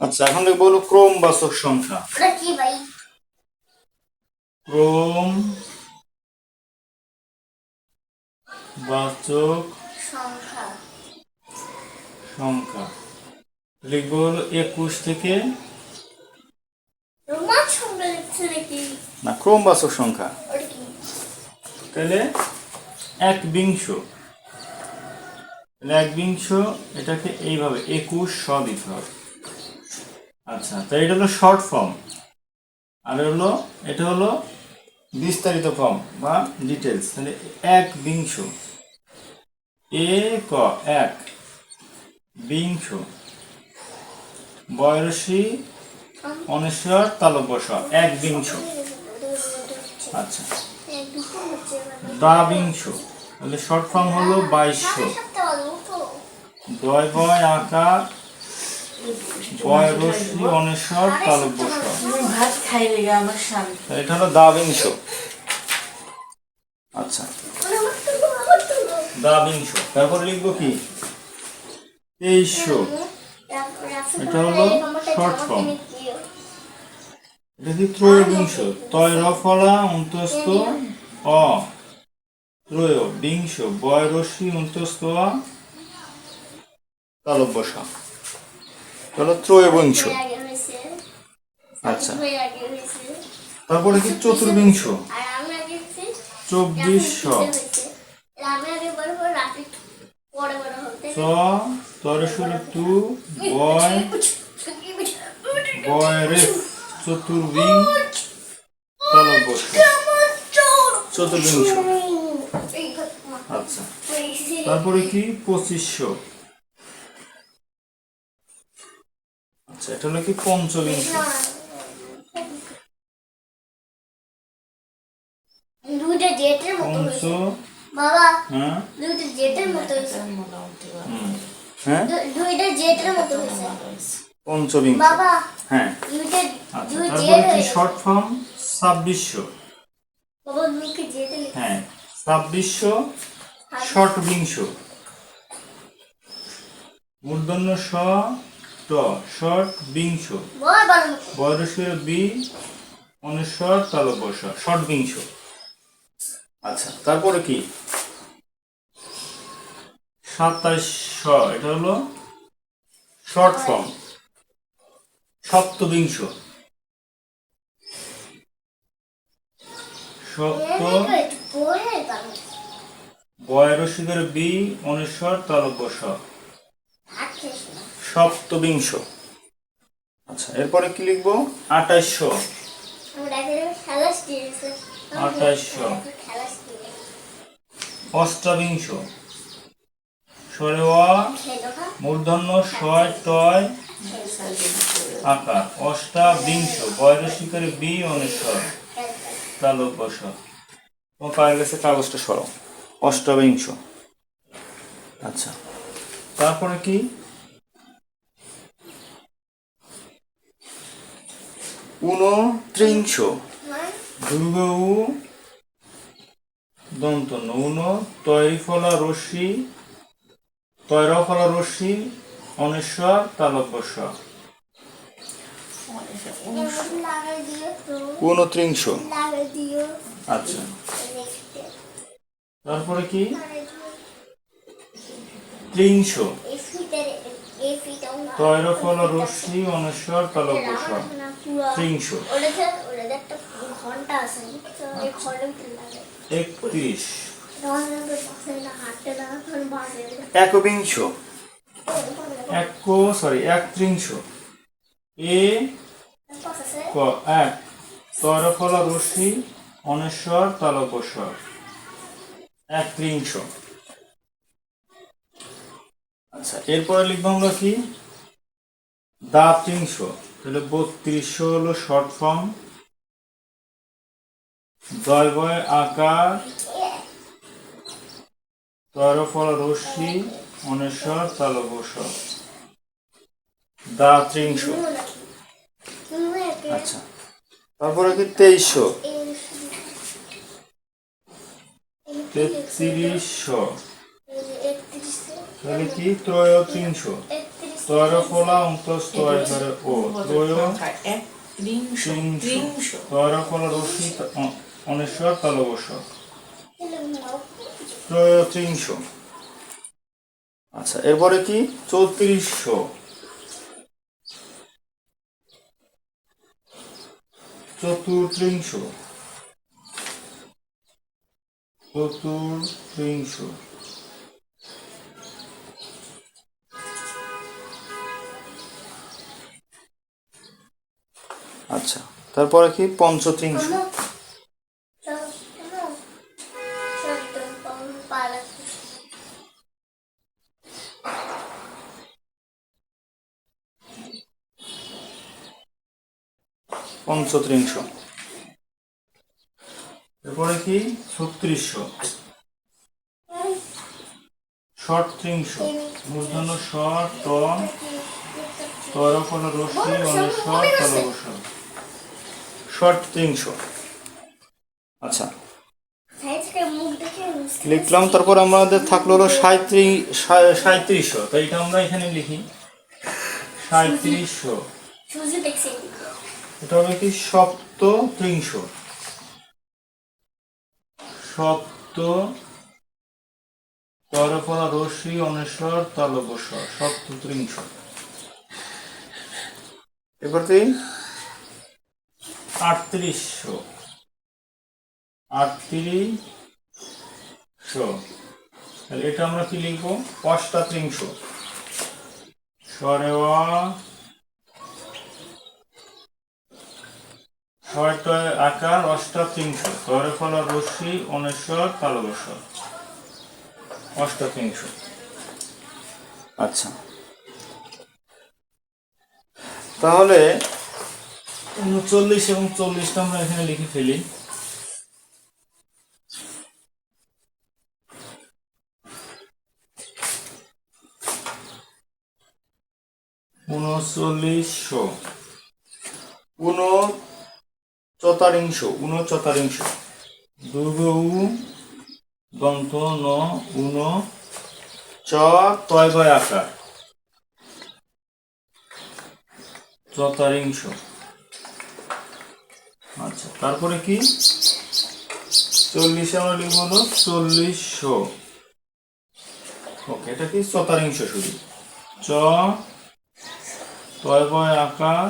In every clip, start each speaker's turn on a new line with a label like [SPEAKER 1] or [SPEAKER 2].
[SPEAKER 1] আচ্ছা এখন দেখব হলো ক্রম বাচক সংখ্যা।
[SPEAKER 2] ওটা কি ভাই?
[SPEAKER 1] ক্রম বাচক
[SPEAKER 2] সংখ্যা।
[SPEAKER 1] সংখ্যা। লিখব হলো একুশ থেকে না ক্রম বাচক সংখ্যা। তাহলে এক বিংশ। তাহলে এক বিংশ এটাকে এইভাবে একুশ শ দিতে হবে। আচ্ছা তো এটা হলো শর্ট ফর্ম আর হলো, এটা হলো বিস্তারিত ফর্ম বা ডিটেলস তাহলে এক বিংশ। এ, ক, এক বিংশ। বয়সী অনেশ্বর তালব্যস এক বিংশ। আচ্ছা। দ্বাবিংশ তাহলে শর্ট ফর্ম হলো বাইশশো। দয়, বয়, আকার অনেশ্বর
[SPEAKER 3] স্বামী।
[SPEAKER 1] এটা হলো দ্বাবিংশ আচ্ছা। দ্বাবিংশ তারপর লিখব কি? তেইশশো এটা হলো কি ত্রয়োবিংশ তয় রফলা অন্তস্থ অ। বিংশ। অন্তস্থ অ তালব্যস হলো ত্রয়োবিংশ আচ্ছা। তারপরে কি চতুর্বিংশ
[SPEAKER 2] আর আমি আগে হচ্ছে
[SPEAKER 1] চব্বিশশো
[SPEAKER 2] আমি আগে বড় বড় রাফি বড় বড় হতে
[SPEAKER 1] চ তরসর টু বয় বয় রেফ চতুর্বিং চতুর্বিংশ। আচ্ছা। তারপরে কি? পঁচিশশো আচ্ছা এটা হলো কি পঞ্চবিংশ
[SPEAKER 2] দুইটা জেটের মতো বাবা
[SPEAKER 1] হ্যাঁ?
[SPEAKER 2] দুইটা জেটের মতো হয়েছে।
[SPEAKER 1] হ্যাঁ?
[SPEAKER 2] দুইটা জেটের মতো হয়েছে।
[SPEAKER 1] পঞ্চবিংশ
[SPEAKER 2] বাবা
[SPEAKER 1] হ্যাঁ।
[SPEAKER 2] দুইটা
[SPEAKER 1] আচ্ছা
[SPEAKER 2] দুই জেট
[SPEAKER 1] কি শর্ট ফর্ম ছাব্বিশশো।
[SPEAKER 2] বাবা দুইকে জেটে
[SPEAKER 1] হ্যাঁ। ছাব্বিশশো শর্ট বিংশ। মূর্ধন্য স ট শর্ট বিংশ। বয়সের বি অনেশ্বর তালব্যস শর্ট বিংশ। আচ্ছা তারপরে কি? সাতাইশ এটা হলো শর্ট ফর্ম। সপ্তবিংশ সপ্ত। বয়রসিকের বি অনেশ্বর তালব্যস
[SPEAKER 2] আচ্ছা
[SPEAKER 1] সপ্তবিংশ। আচ্ছা এরপরে কি লিখব?
[SPEAKER 2] খেলা দিয়ে
[SPEAKER 1] অষ্টাবিংশ। সরেওয়া মূর্ধন্য ছয় টয়, আকার। অষ্টাবিংশ। বয়রসিকের বি অনেশ্বর তালব্যস ও পায়ে গেছে কাগজটা সরো। অষ্টাবিংশ। আচ্ছা তারপরে কি? ঊনত্রিংশ দুর্গ উ দন্ত নৌন তৈফলা রশ্মি তৈরফলা রশ্মি অনেশ্বর তালব্যস
[SPEAKER 2] লাগাই দিও তো
[SPEAKER 1] ঊনত্রিংশ আচ্ছা তারপরে কি ত্রিংশ
[SPEAKER 2] এই ফিটার এই ফিটাও না
[SPEAKER 1] তৈরফলা রশ্মি অনেশ্বর তালব্যস
[SPEAKER 2] না পুরো
[SPEAKER 1] ত্রিংশ
[SPEAKER 2] ওটা যে ওটা যে একটা ঘণ্টা আছে তো এই ঘণ্টা ভিতরে লাগে
[SPEAKER 1] একত্রিশ একবিংশ এক সরি একত্রিংশ এ ক এক তরফলা রশ্মি অনেশ্বর তালব্যস্বর একত্রিংশ আচ্ছা এরপরে লিখব আমরা কি? দাত্রিংশ তাহলে বত্রিশশো হলো শর্ট ফর্ম দয় বয় আকার। তরফল রশ্মি অনেশ্বর তালব্যস্বর দাত্রিংশ আচ্ছা তারপরে কি তেইশশো? তেত্রিশশো। তাহলে কি? ত্রয়োত্রিংশ
[SPEAKER 2] একত্রিশ
[SPEAKER 1] তয় ফলা অন্ত স্তয় ধরে ও। ত্রয়
[SPEAKER 3] ত্রিংশ
[SPEAKER 1] ত্রিংশ
[SPEAKER 3] ত্রিংশ
[SPEAKER 1] তয় ফলা রশ্মি অ- অনেশ্বর তালবস
[SPEAKER 2] এলে নাও।
[SPEAKER 1] ত্রয়ত্রিংশ আচ্ছা এরপরে কি? চৌত্রিশশো। চতুর্ত্রিংশ চতুর্ত্রিংশ আচ্ছা তারপরে কি? পঞ্চত্রিংশ। পঞ্চত্রিংশ এরপরে কি? ছত্রিশশো। ষটত্রিংশ মূর্ধন্য ষট ট তরফল রশ্মি অনেশ্বর তলবস ষটত্রিংশ আচ্ছা। লিখলাম, তারপর আমাদের থাকল হলো সাঁত্রিশ সাঁত্রিশশো তো এটা আমরা এখানে লিখি। সাঁত্রিশশো এটা হবে কি? সপ্তত্রিংশ সপ্ত তরফলা রশ্মি অনেশ্বর তালবস সপ্তত্রিংশ এবার কি আটত্রিশশো। আটত্রিশশো। তাহলে এটা আমরা কি লিখব? অষ্টাত্রিংশ সরেওয়া। ছয়টয় আকার অষ্টাত্রিংশ তরে ফল রশ্মি অনেশ্বর তালবস অষ্টাত্রিংশ আচ্ছা। তাহলে উনচল্লিশ এবং চল্লিশটা আমরা এখানে লিখে ফেলি। উনচল্লিশশো। উন চতারিংশ উনচতারিংশ। দুর্গ উ দন্ত, ন, উন, চ, তয় আকার। চতারিংশ। আচ্ছা তারপরে কি? চল্লিশে আমরা লিখব হলো চল্লিশশো। ওকে, এটা কি? চতারিংশ শুধু। চ, তয় ভয় আকার,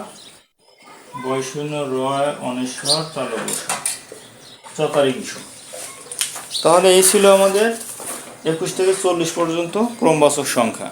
[SPEAKER 1] বৈশূন্য রয়, অনেশ্বর তালবসা চতারিংশ তাহলে এই ছিল আমাদের একুশ থেকে চল্লিশ পর্যন্ত ক্রমবাচক সংখ্যা।